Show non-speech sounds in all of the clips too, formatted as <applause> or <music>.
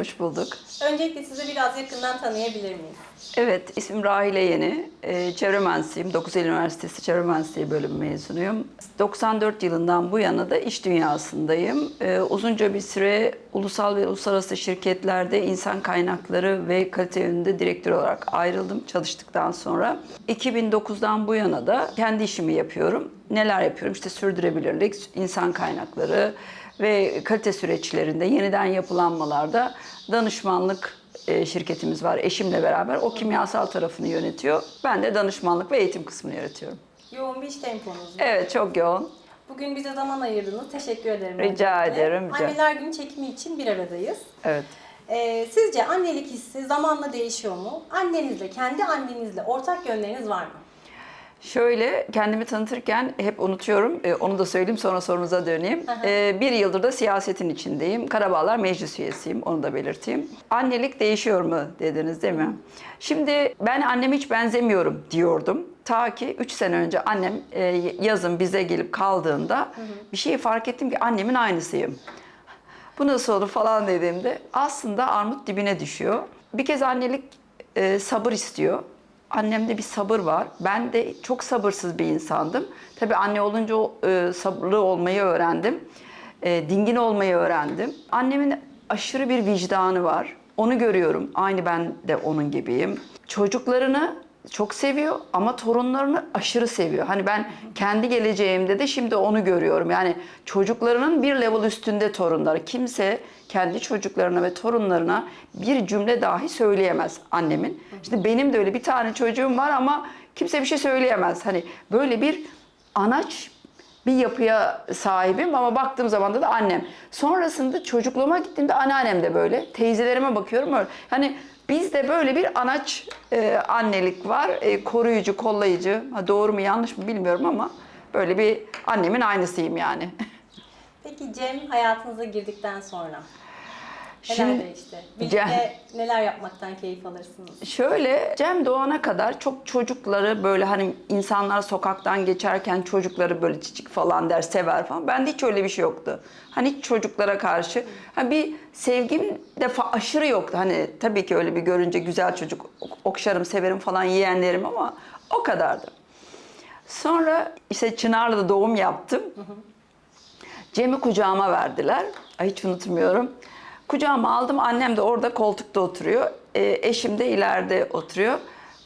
hoş bulduk. Öncelikle sizi biraz yakından tanıyabilir miyiz? Evet, ismim Rahile Yeni. Ee, çevre mühendisiyim. 9 Eylül Üniversitesi Çevre Mühendisliği bölümü mezunuyum. 94 yılından bu yana da iş dünyasındayım. Ee, uzunca bir süre ulusal ve uluslararası şirketlerde insan kaynakları ve kalite yönünde direktör olarak ayrıldım çalıştıktan sonra. 2009'dan bu yana da kendi işimi yapıyorum. Neler yapıyorum? İşte sürdürülebilirlik, insan kaynakları ve kalite süreçlerinde yeniden yapılanmalarda danışmanlık e, şirketimiz var eşimle beraber. O kimyasal tarafını yönetiyor. Ben de danışmanlık ve eğitim kısmını yönetiyorum. Yoğun bir iş temponuz var. Evet çok yoğun. Bugün bize zaman ayırdınız. Teşekkür ederim. Rica öncelikle. ederim, rica- Anneler Günü çekimi için bir aradayız. Evet. Ee, sizce annelik hissi zamanla değişiyor mu? Annenizle, kendi annenizle ortak yönleriniz var mı? Şöyle kendimi tanıtırken hep unutuyorum. E, onu da söyleyeyim sonra sorunuza döneyim. E, bir yıldır da siyasetin içindeyim. Karabağlar Meclis üyesiyim. Onu da belirteyim. Annelik değişiyor mu dediniz değil mi? Şimdi ben anneme hiç benzemiyorum diyordum. Ta ki 3 sene önce annem e, yazın bize gelip kaldığında bir şeyi fark ettim ki annemin aynısıyım. Bu nasıl olur falan dediğimde aslında armut dibine düşüyor. Bir kez annelik e, sabır istiyor. Annemde bir sabır var. Ben de çok sabırsız bir insandım. Tabii anne olunca e, sabırlı olmayı öğrendim. E, dingin olmayı öğrendim. Annemin aşırı bir vicdanı var. Onu görüyorum. Aynı ben de onun gibiyim. Çocuklarını çok seviyor ama torunlarını aşırı seviyor. Hani ben kendi geleceğimde de şimdi onu görüyorum. Yani çocuklarının bir level üstünde torunları. Kimse kendi çocuklarına ve torunlarına bir cümle dahi söyleyemez annemin. Şimdi benim de öyle bir tane çocuğum var ama kimse bir şey söyleyemez. Hani böyle bir anaç bir yapıya sahibim ama baktığım zaman da, da annem. Sonrasında çocukluğuma gittiğimde anneannem de böyle. Teyzelerime bakıyorum öyle. Hani bizde böyle bir anaç e, annelik var. E, koruyucu, kollayıcı. Ha, doğru mu yanlış mı bilmiyorum ama böyle bir annemin aynısıyım yani. <laughs> Peki Cem hayatınıza girdikten sonra Şimdi değişti? Birlikte Cem- neler yapmaktan keyif alırsınız? Şöyle Cem doğana kadar çok çocukları böyle hani insanlar sokaktan geçerken çocukları böyle çiçik falan der sever falan. Bende hiç öyle bir şey yoktu. Hani hiç çocuklara karşı hani bir sevgim de fa- aşırı yoktu. Hani tabii ki öyle bir görünce güzel çocuk ok- okşarım severim falan yeğenlerim ama o kadardı. Sonra işte Çınar'la doğum yaptım. Cem'i kucağıma verdiler. Ay hiç unutmuyorum. Kucağıma aldım. Annem de orada koltukta oturuyor. E, eşim de ileride oturuyor.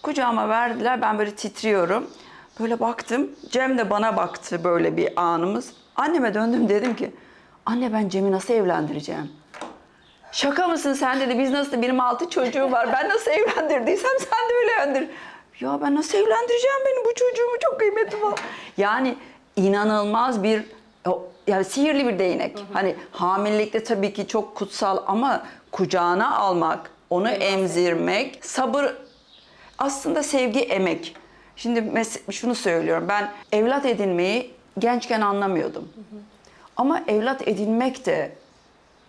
Kucağıma verdiler. Ben böyle titriyorum. Böyle baktım. Cem de bana baktı böyle bir anımız. Anneme döndüm dedim ki anne ben Cem'i nasıl evlendireceğim? Şaka mısın sen dedi. Biz nasıl benim altı çocuğum var. Ben nasıl evlendirdiysem sen de öyle evlendir. Ya ben nasıl evlendireceğim benim bu çocuğumu çok kıymetli falan. Yani inanılmaz bir o- yani sihirli bir değnek. Hani hamilelikte tabii ki çok kutsal ama kucağına almak, onu emzirmek, sabır aslında sevgi emek. Şimdi mes- şunu söylüyorum. Ben evlat edinmeyi gençken anlamıyordum. Ama evlat edinmek de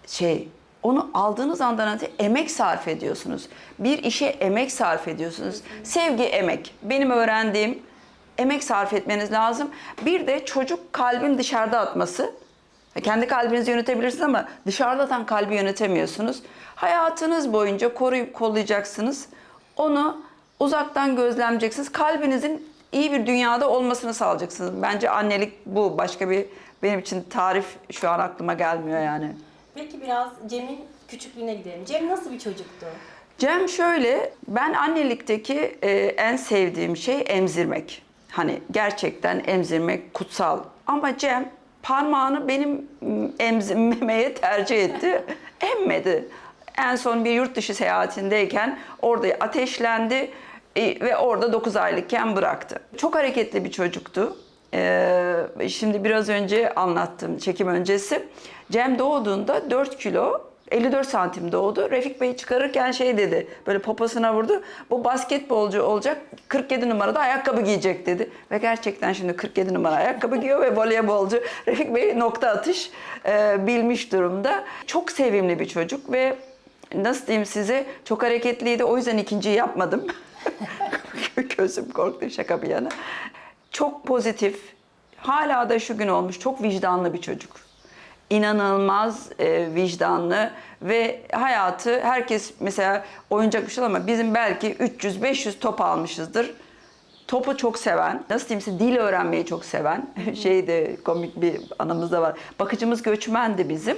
şey onu aldığınız andan itibaren emek sarf ediyorsunuz. Bir işe emek sarf ediyorsunuz. Sevgi emek. Benim öğrendiğim emek sarf etmeniz lazım. Bir de çocuk kalbin dışarıda atması. Kendi kalbinizi yönetebilirsiniz ama dışarıda atan kalbi yönetemiyorsunuz. Hayatınız boyunca koruyup kollayacaksınız. Onu uzaktan gözlemleyeceksiniz. Kalbinizin iyi bir dünyada olmasını sağlayacaksınız. Bence annelik bu. Başka bir benim için tarif şu an aklıma gelmiyor yani. Peki biraz Cem'in küçüklüğüne gidelim. Cem nasıl bir çocuktu? Cem şöyle, ben annelikteki e, en sevdiğim şey emzirmek. Hani gerçekten emzirmek kutsal. Ama Cem parmağını benim m, emzirmemeye tercih etti. <laughs> Emmedi. En son bir yurt dışı seyahatindeyken orada ateşlendi e, ve orada 9 aylıkken bıraktı. Çok hareketli bir çocuktu. Ee, şimdi biraz önce anlattım çekim öncesi. Cem doğduğunda 4 kilo 54 santim doğdu. Refik Bey çıkarırken şey dedi. Böyle poposuna vurdu. Bu basketbolcu olacak. 47 numarada ayakkabı giyecek dedi. Ve gerçekten şimdi 47 numara ayakkabı giyiyor ve voleybolcu. <laughs> Refik Bey nokta atış e, bilmiş durumda. Çok sevimli bir çocuk ve nasıl diyeyim size çok hareketliydi. O yüzden ikinciyi yapmadım. <laughs> Gözüm korktu şaka bir yana. Çok pozitif. Hala da şu gün olmuş. Çok vicdanlı bir çocuk. İnanılmaz e, vicdanlı ve hayatı herkes mesela oyuncak bir şey ama bizim belki 300-500 top almışızdır. Topu çok seven, nasıl diyeyim size dil öğrenmeyi çok seven. <laughs> şey de komik bir anımız da var. Bakıcımız göçmendi bizim.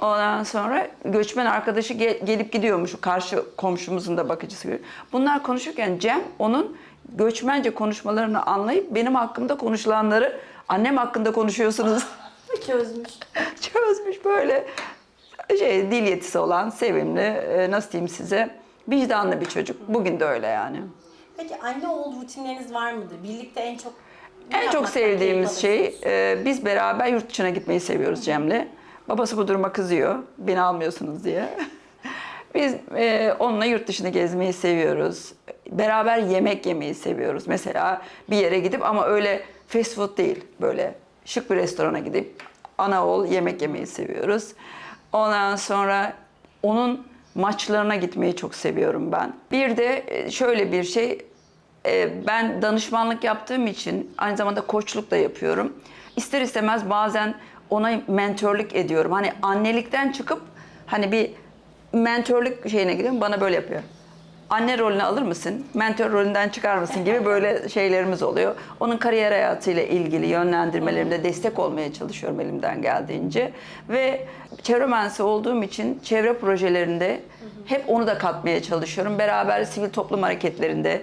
Ondan sonra göçmen arkadaşı gel- gelip gidiyormuş. Karşı komşumuzun da bakıcısı. Bunlar konuşurken Cem onun göçmence konuşmalarını anlayıp benim hakkımda konuşulanları annem hakkında konuşuyorsunuz <laughs> Çözmüş. <laughs> çözmüş böyle şey dil yetisi olan sevimli e, nasıl diyeyim size vicdanlı bir çocuk. Bugün de öyle yani. Peki anne oğul rutinleriniz var mıdır? Birlikte en çok En çok sevdiğimiz şey e, biz beraber yurt dışına gitmeyi seviyoruz Cem'le. Babası bu duruma kızıyor. Beni almıyorsunuz diye. <laughs> Biz e, onunla yurt dışını gezmeyi seviyoruz. Beraber yemek yemeyi seviyoruz. Mesela bir yere gidip ama öyle fast food değil. Böyle şık bir restorana gidip ana oğul yemek yemeyi seviyoruz. Ondan sonra onun maçlarına gitmeyi çok seviyorum ben. Bir de e, şöyle bir şey e, ben danışmanlık yaptığım için aynı zamanda koçluk da yapıyorum. İster istemez bazen ona mentörlük ediyorum. Hani annelikten çıkıp hani bir mentörlük şeyine gidiyorum bana böyle yapıyor. Anne rolünü alır mısın? Mentor rolünden çıkar mısın gibi böyle şeylerimiz oluyor. Onun kariyer hayatıyla ilgili yönlendirmelerinde destek olmaya çalışıyorum elimden geldiğince. Ve çevre mühendisi olduğum için çevre projelerinde hep onu da katmaya çalışıyorum. Beraber sivil toplum hareketlerinde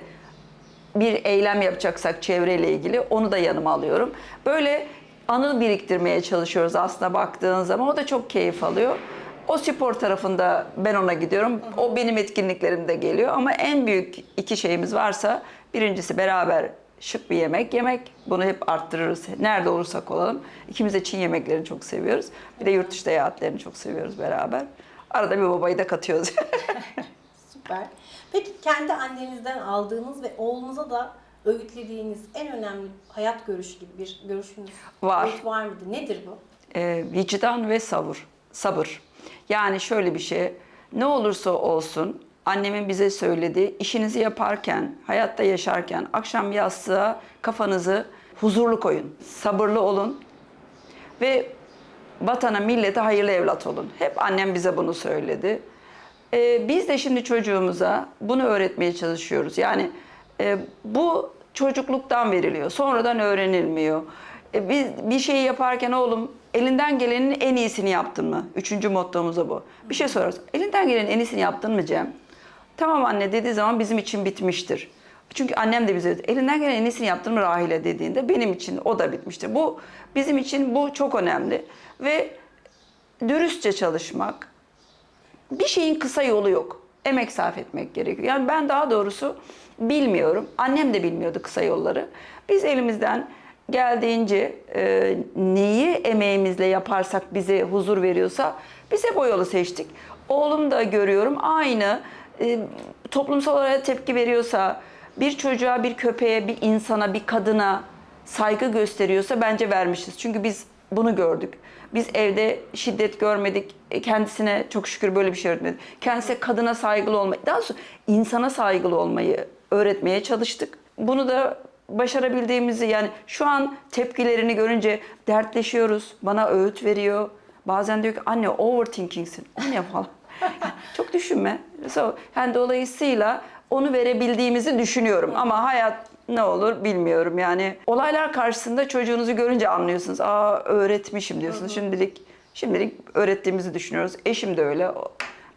bir eylem yapacaksak çevreyle ilgili onu da yanıma alıyorum. Böyle anı biriktirmeye çalışıyoruz aslında baktığın zaman. O da çok keyif alıyor. O spor tarafında ben ona gidiyorum. O benim etkinliklerimde geliyor. Ama en büyük iki şeyimiz varsa birincisi beraber şık bir yemek yemek. Bunu hep arttırırız. Nerede olursak olalım. İkimiz de Çin yemeklerini çok seviyoruz. Bir de yurt dışı seyahatlerini çok seviyoruz beraber. Arada bir babayı da katıyoruz. <laughs> Süper. Peki kendi annenizden aldığınız ve oğlunuza da öğütlediğiniz en önemli hayat görüşü gibi bir görüşünüz Var. var mıdır? Nedir bu? e, vicdan ve sabır. Sabır. Yani şöyle bir şey. Ne olursa olsun annemin bize söylediği işinizi yaparken, hayatta yaşarken akşam yastığa kafanızı huzurlu koyun. Sabırlı olun ve vatana, millete hayırlı evlat olun. Hep annem bize bunu söyledi. Ee, biz de şimdi çocuğumuza bunu öğretmeye çalışıyoruz. Yani e, bu çocukluktan veriliyor, sonradan öğrenilmiyor. E, biz bir şeyi yaparken oğlum elinden gelenin en iyisini yaptın mı? Üçüncü mottomuz da bu. Bir şey sorarız. Elinden gelenin en iyisini yaptın mı Cem? Tamam anne dediği zaman bizim için bitmiştir. Çünkü annem de bize elinden gelen en iyisini yaptın mı Rahile dediğinde benim için o da bitmiştir. Bu bizim için bu çok önemli ve dürüstçe çalışmak, bir şeyin kısa yolu yok. Emek sarf etmek gerekiyor. Yani ben daha doğrusu bilmiyorum. Annem de bilmiyordu kısa yolları. Biz elimizden geldiğince e, neyi emeğimizle yaparsak bize huzur veriyorsa biz hep o yolu seçtik. Oğlum da görüyorum aynı e, toplumsal olarak tepki veriyorsa bir çocuğa, bir köpeğe, bir insana, bir kadına saygı gösteriyorsa bence vermişiz. Çünkü biz bunu gördük. Biz evde şiddet görmedik. E, Kendisine çok şükür böyle bir şey öğretmedik. Kendisine kadına saygılı olmayı, daha sonra insana saygılı olmayı öğretmeye çalıştık. Bunu da başarabildiğimizi yani şu an tepkilerini görünce dertleşiyoruz. Bana öğüt veriyor. Bazen diyor ki anne overthinking'sin. O ne falan. <laughs> Çok düşünme. So, yani dolayısıyla onu verebildiğimizi düşünüyorum. Ama hayat ne olur bilmiyorum. Yani olaylar karşısında çocuğunuzu görünce anlıyorsunuz. Aa öğretmişim diyorsunuz. Şimdilik şimdilik öğrettiğimizi düşünüyoruz. Eşim de öyle.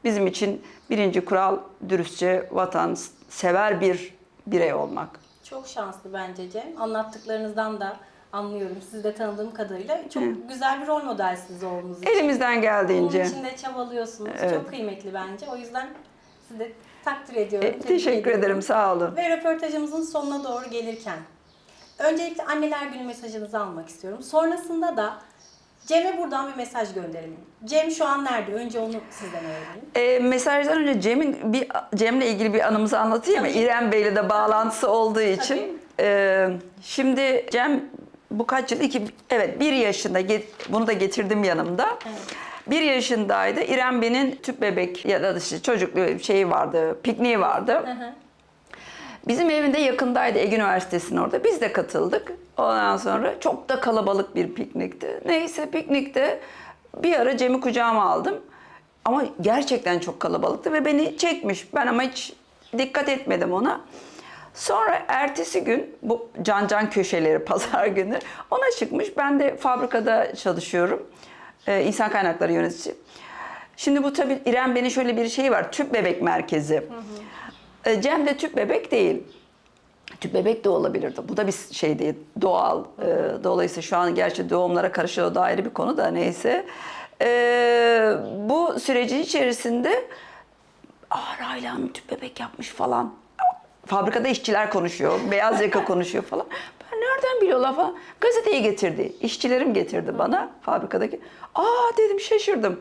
Bizim için birinci kural dürüstçe vatan sever bir birey olmak. Çok şanslı bence Cem. Anlattıklarınızdan da anlıyorum. Sizi de tanıdığım kadarıyla çok güzel bir rol modelsiniz oğlunuz için. Elimizden geldiğince. Onun için de çabalıyorsunuz. Evet. Çok kıymetli bence. O yüzden sizi de takdir ediyorum. E, teşekkür ediyorum. ederim. Sağ olun. Ve röportajımızın sonuna doğru gelirken öncelikle anneler günü mesajınızı almak istiyorum. Sonrasında da Cem'e buradan bir mesaj gönderelim. Cem şu an nerede? Önce onu sizden öğrenelim. E, mesajdan önce Cem'in bir Cem'le ilgili bir anımızı anlatayım mı? İrem Bey'le de bağlantısı olduğu için. E, şimdi Cem bu kaç yıl? İki, evet bir yaşında. Get- Bunu da getirdim yanımda. Evet. Bir yaşındaydı. İrem Bey'in tüp bebek ya da işte çocuklu şeyi vardı, pikniği vardı. Hı hı. Bizim evinde yakındaydı Ege Üniversitesi'nin orada. Biz de katıldık. Ondan sonra çok da kalabalık bir piknikti. Neyse piknikte Bir ara Cem'i kucağıma aldım. Ama gerçekten çok kalabalıktı ve beni çekmiş. Ben ama hiç dikkat etmedim ona. Sonra ertesi gün bu can can köşeleri <laughs> pazar günü ona çıkmış. Ben de fabrikada çalışıyorum. Ee, insan kaynakları yöneticisi. Şimdi bu tabii İrem Bey'in şöyle bir şeyi var. Tüp bebek merkezi. Ee, Cem de tüp bebek değil. Tüp bebek de olabilirdi. Bu da bir şey değil, doğal. Ee, dolayısıyla şu an gerçi doğumlara karışıyor, da ayrı bir konu da neyse. Ee, bu sürecin içerisinde Aa Rayla Hanım tüp bebek yapmış falan. Fabrikada işçiler konuşuyor, beyaz yaka <laughs> konuşuyor falan. Ben nereden biliyorlar falan. Gazeteyi getirdi, işçilerim getirdi bana fabrikadaki. Aa dedim şaşırdım.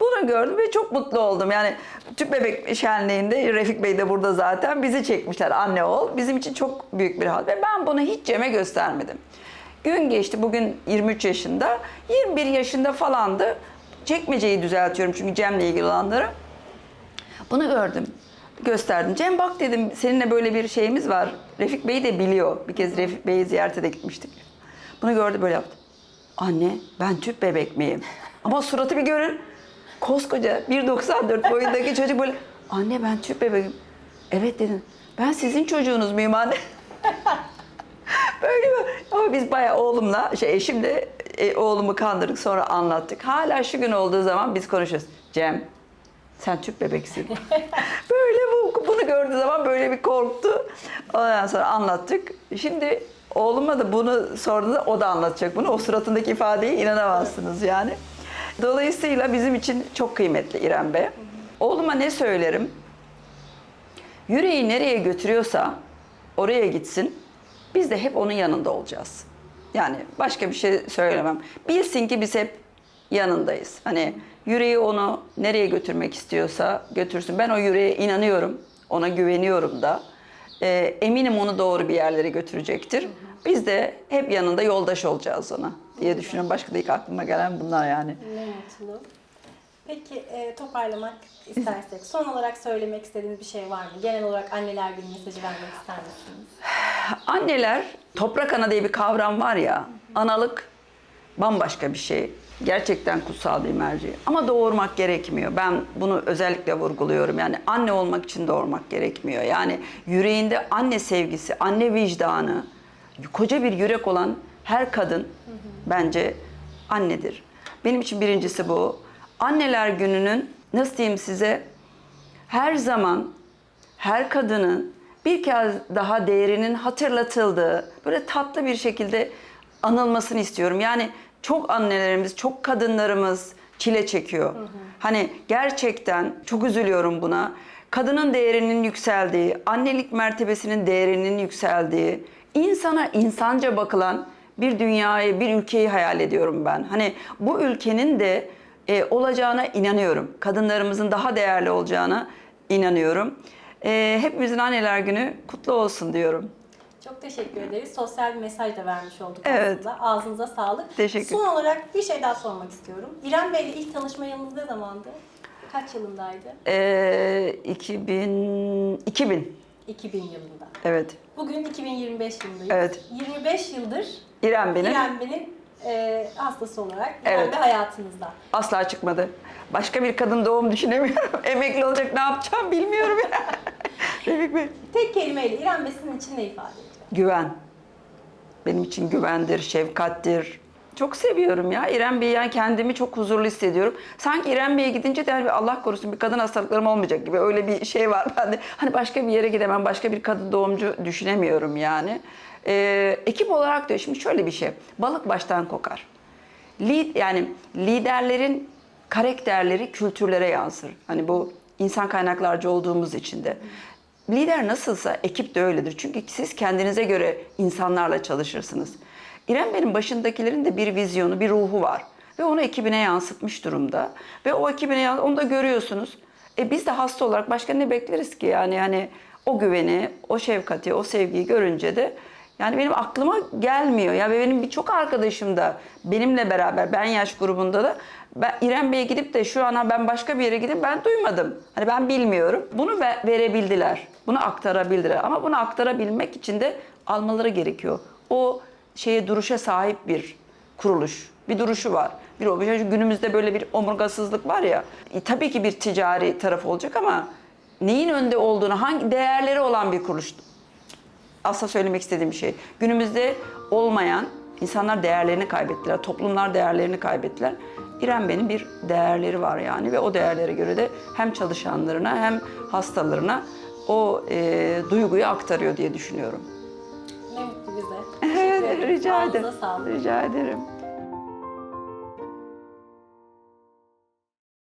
Bunu gördüm ve çok mutlu oldum. Yani tüp bebek şenliğinde Refik Bey de burada zaten bizi çekmişler anne oğul. Bizim için çok büyük bir hal ve ben bunu hiç Cem'e göstermedim. Gün geçti bugün 23 yaşında, 21 yaşında falandı. Çekmeceyi düzeltiyorum çünkü Cem'le ilgili olanları. Bunu gördüm. Gösterdim. Cem bak dedim seninle böyle bir şeyimiz var. Refik Bey de biliyor. Bir kez Refik Bey'i ziyarete de gitmiştik. Bunu gördü böyle yaptı. Anne ben tüp bebek miyim? Ama suratı bir görün. Koskoca 1.94 boyundaki çocuk böyle anne ben tüp bebeğim. Evet dedim. Ben sizin çocuğunuz muyum anne? <laughs> Böyle mi? Ama biz bayağı oğlumla, şey eşimle e, oğlumu kandırdık sonra anlattık. Hala şu gün olduğu zaman biz konuşuyoruz. Cem sen tüp bebeksin. <laughs> böyle bu, bunu gördüğü zaman böyle bir korktu. Ondan sonra anlattık. Şimdi oğluma da bunu sorduğunda o da anlatacak bunu. O suratındaki ifadeye inanamazsınız yani. Dolayısıyla bizim için çok kıymetli İrem Bey. Oğluma ne söylerim? Yüreği nereye götürüyorsa oraya gitsin. Biz de hep onun yanında olacağız. Yani başka bir şey söylemem. Bilsin ki biz hep yanındayız. Hani yüreği onu nereye götürmek istiyorsa götürsün. Ben o yüreğe inanıyorum. Ona güveniyorum da. Ee, eminim onu doğru bir yerlere götürecektir. Biz de hep yanında yoldaş olacağız ona diye düşünüyorum. Başka da ilk aklıma gelen bunlar yani. Ne mutlu. Peki e, toparlamak istersek son olarak söylemek istediğiniz bir şey var mı? Genel olarak anneler günü mesajı vermek ister misiniz? Anneler, toprak ana diye bir kavram var ya, analık bambaşka bir şey. Gerçekten kutsal bir merci. Ama doğurmak gerekmiyor. Ben bunu özellikle vurguluyorum. Yani anne olmak için doğurmak gerekmiyor. Yani yüreğinde anne sevgisi, anne vicdanı, koca bir yürek olan her kadın bence annedir. Benim için birincisi bu. Anneler gününün nasıl diyeyim size her zaman her kadının bir kez daha değerinin hatırlatıldığı, böyle tatlı bir şekilde anılmasını istiyorum. Yani çok annelerimiz, çok kadınlarımız çile çekiyor. Hani gerçekten çok üzülüyorum buna. Kadının değerinin yükseldiği, annelik mertebesinin değerinin yükseldiği, insana insanca bakılan bir dünyayı, bir ülkeyi hayal ediyorum ben. Hani bu ülkenin de e, olacağına inanıyorum. Kadınlarımızın daha değerli olacağına inanıyorum. E, hepimizin anneler günü kutlu olsun diyorum. Çok teşekkür ederiz. Sosyal bir mesaj da vermiş olduk Evet. aslında. Ağzınıza sağlık. Teşekkür. Son olarak bir şey daha sormak istiyorum. İrem Bey'le ilk tanışma yılınız ne zamandı? Kaç yılındaydı? E, 2000 2000 2000 yılında. evet. Bugün 2025 yılındayız. Evet. 25 yıldır İrem benim İrem Bey'in e, hastası olarak İrem Evet. Bey hayatınızda. asla çıkmadı. Başka bir kadın doğum düşünemiyorum. <laughs> Emekli olacak ne yapacağım bilmiyorum. <laughs> Refik Bey. Tek kelimeyle İrem Bey sizin için ne ifade ediyor? Güven. Benim için güvendir, şefkattir. Çok seviyorum ya. İrem Bey'i yani kendimi çok huzurlu hissediyorum. Sanki İrem Bey'e gidince de hani Allah korusun bir kadın hastalıklarım olmayacak gibi öyle bir şey var bende. Hani başka bir yere gidemem, başka bir kadın doğumcu düşünemiyorum yani. Ee, ekip olarak da şimdi şöyle bir şey. Balık baştan kokar. Lead, yani liderlerin karakterleri kültürlere yansır. Hani bu insan kaynaklarcı olduğumuz için de. Lider nasılsa ekip de öyledir. Çünkü siz kendinize göre insanlarla çalışırsınız. İrem benim başındakilerin de bir vizyonu, bir ruhu var. Ve onu ekibine yansıtmış durumda. Ve o ekibine onu da görüyorsunuz. E biz de hasta olarak başka ne bekleriz ki? Yani hani o güveni, o şefkati, o sevgiyi görünce de yani benim aklıma gelmiyor. Ya benim birçok arkadaşım da benimle beraber ben yaş grubunda da ben İrem Bey'e gidip de şu ana ben başka bir yere gidip ben duymadım. Hani ben bilmiyorum. Bunu ve- verebildiler. Bunu aktarabildiler. Ama bunu aktarabilmek için de almaları gerekiyor. O şeye duruşa sahip bir kuruluş, bir duruşu var. Bir o günümüzde böyle bir omurgasızlık var ya. e, tabii ki bir ticari taraf olacak ama neyin önde olduğunu, hangi değerleri olan bir kuruluş asla söylemek istediğim şey. Günümüzde olmayan insanlar değerlerini kaybettiler, toplumlar değerlerini kaybettiler. İrem benim bir değerleri var yani ve o değerlere göre de hem çalışanlarına hem hastalarına o e, duyguyu aktarıyor diye düşünüyorum. Ne mutlu bize. Rica ederim. Rica ederim.